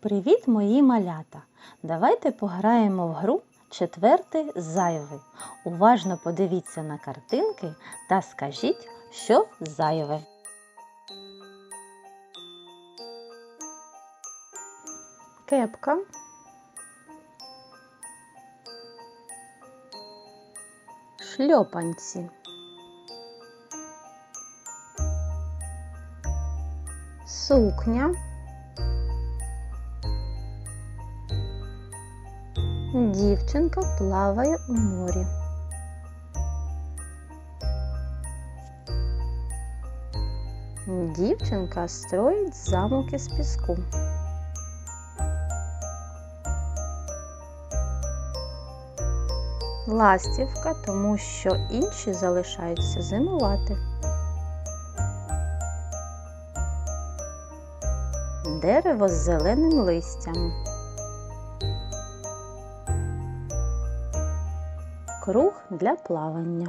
Привіт, мої малята! Давайте пограємо в гру четвертий зайвий. Уважно подивіться на картинки та скажіть, що зайве. кепка, шльопанці, сукня, дівчинка плаває у морі. Дівчинка строїть замок із піску. Ластівка, тому що інші залишаються зимувати. Дерево з зеленим листям. Круг для плавання.